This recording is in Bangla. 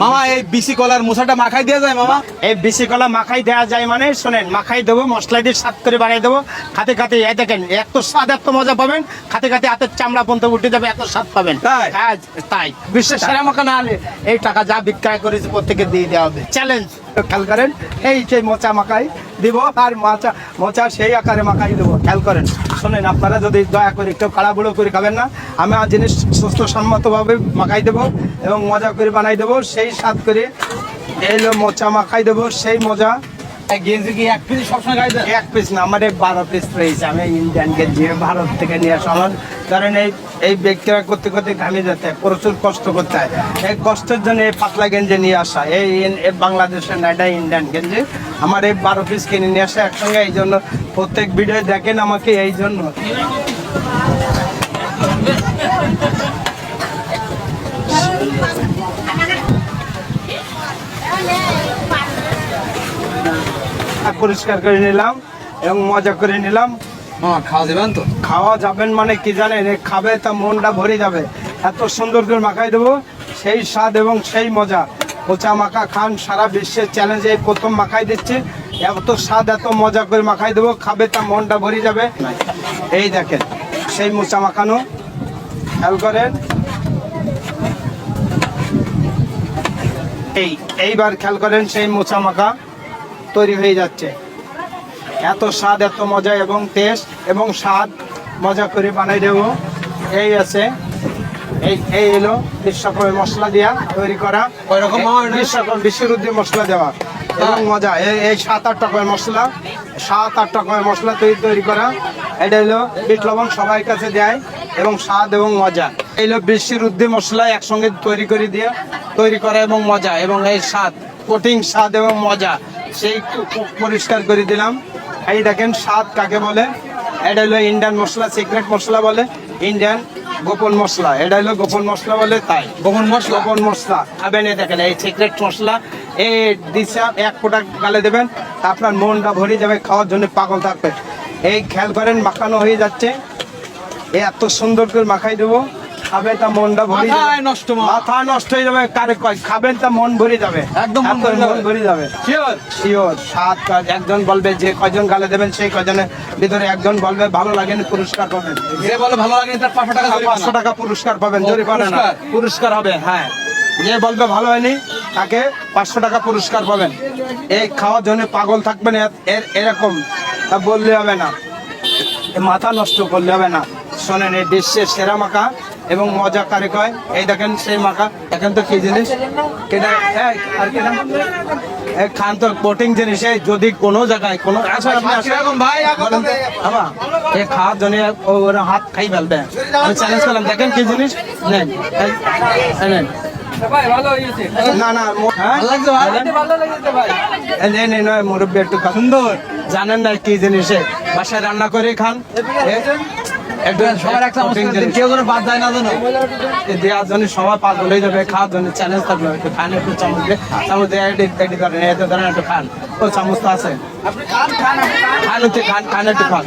মামা এই বিসি কলার মশাটা মাখাই দেওয়া যায় মামা। এই বিসি কলা মাখাই দেওয়া যায় মানে শোনেন মাখাই দেবো মশলা দিয়ে সাত করে বানিয়ে দেবো। খাতে খাতে এ দেখেন এত স্বাদ এত মজা পাবেন। খাতে খাতে হাতের চামড়া পর্যন্ত উঠে যাবে এত স্বাদ পাবেন। তাই? হ্যাঁ তাই। বিশ্বের সেরা মাখা না হলে এই টাকা যা বিক্রয় করেছে প্রত্যেকে দিয়ে দেওয়া হবে। চ্যালেঞ্জ খেয়াল করেন, এই সেই মোচা মাখাই দিব, আর মাচা, মোচা সেই আকারে মাখাই দেবো, খেয়াল করেন। শোনেন, আপনারা যদি দয়া করে একটু কাড়া বুড়ো করে খাবেন না, আমি আর জিনিস সুস্থ সম্মতভাবে মাখাই দেবো এবং মজা করে বানাই দেবো, সেই স্বাদ করে এই মোচা মাখাই দেবো, সেই মজা গেঞ্জি কি এক পিস এক পিস না, আমার এই বারো পিস আমি ইন্ডিয়ান গেঞ্জি ভারত থেকে নিয়ে আসা আমার কারণ এই এই ব্যক্তিরা করতে করতে যেতে হয় প্রচুর কষ্ট করতে হয়। এই কষ্টের জন্য এই পাতলা নিয়ে আসা, এই বাংলাদেশের ইন্ডিয়ান গেঞ্জি। আমার এই বারো পিস কিনে নিয়ে আসা একসঙ্গে, এই জন্য প্রত্যেক ভিডিও দেখেন আমাকে এই জন্য। পরিষ্কার করে নিলাম এবং মজা করে নিলাম। খাওয়া যাবেন তো? খাওয়া যাবেন মানে কি জানেন খাবে তা মনটা ভরে যাবে। এত সুন্দর করে মাখাই দেবো সেই স্বাদ এবং সেই মজা। মোচা মাখা খান সারা বিশ্বের চ্যালেঞ্জে প্রথম মাখাই দিচ্ছে। এত স্বাদ এত মজা করে মাখাই দেবো খাবে তা মনটা ভরে যাবে। এই দেখেন সেই মোচা মাখানো। খেয়াল করেন। এই এইবার খেয়াল করেন সেই মোচা মাখা। তৈরি হয়ে যাচ্ছে। এত স্বাদ এত মজা এবং টেস্ট এবং স্বাদ মজা করে বানাই দেবো। এই আছে। এই এই এলো বিশ রকমের মশলা দিয়া তৈরি করা কয় রকম মামা এটা? বিশ বিশ্বরুদ্ধি মশলা দেওয়া। এবং মজা। এই এই সাত আট রকমের মশলা সাত আট রকমের মশলা তৈরি তৈরি করা। এটা হলো বিট লবণ সবাই কাছে দেয় এবং স্বাদ এবং মজা। এই হলো বিশ্বরুদ্ধি মশলা একসঙ্গে তৈরি করে দিয়ে তৈরি করা এবং মজা এবং এই স্বাদ। কোটিং স্বাদ এবং মজা। সেই পরিষ্কার করে দিলাম। এই দেখেন স্বাদ কাকে বলে? এটা হলো ইন্ডিয়ান মশলা সিক্রেট মশলা বলে। ইন্ডিয়ান গোপন মশলা। এটা হলো গোপন মশলা বলে তাই। গোপন মশলা? গোপন মশলা। খাবেন এই দেখেন এই সিক্রেট মশলা। এই দিশা এক ফোঁটা গালে দেবেন আপনার মনটা ভরে যাবে খাওয়ার জন্য পাগল থাকবে। এই খেয়াল করেন মাখানো হয়ে যাচ্ছে। এই এত সুন্দর করে মাখাই দেবো। খাবে তা মনটা ভরে যাবে। নষ্ট মাথা নষ্ট হয়ে যাবে কারে কয় খাবেন তা মন ভরে যাবে। একদম মন ভরে যাবে। শিওর? শিওর সাত কাজ একজন বলবে যে কয়জন গালে দেবেন সেই কয়জনের ভিতরে একজন বলবে ভালো লাগেনি পুরস্কার পাবেন। যে বলে ভালো লাগে তার পাঁচশো টাকা পাঁচশো টাকা পুরস্কার পাবেন জরিমানা না। পুরস্কার? হবে হ্যাঁ। যে বলবে ভালো হয়নি তাকে পাঁচশো টাকা পুরস্কার পাবেন। এই খাওয়ার জন্য পাগল থাকবেন এর- এরকম। তা বললে হবে না। মাথা নষ্ট করলে হবে না। শোনেন এই বিশ্বের সেরা মাখা এবং মজা কারে কয়? এই দেখেন সেই মাখা। এখন তো কি জিনিস? কেনা এই, আর কেনা খান তো বোটিং জিনিস। যদি কোনো জায়গায় কোনো আচ্ছা আপনি আসেন। কীরকম ভাই? বলেন তো, বাবা, এই খাওয়ার জন্য হাত খাই ফেলবে। আমি চ্যালেঞ্জ করলাম দেখেন কি জিনিস? নেন এই, এই নেন। না না হ্যাঁ? এই মুরব্বী একটু সুন্দর। জানেন না কি জিনিসে? বাসায় রান্না করে খান। এ, সবার একটা। কেউ যেন বাদ যায় না জানো। দেওয়ার জন্য সবাই পাগল হয়ে যাবে খাওয়ার জন্য চ্যালেঞ্জ থাকবে একটু একটু চামচ দিয়ে চামচ এডি এডি করেন এতে ধরেন একটু ও চামচ তো আছে। খান একটু খান খান একটু খান।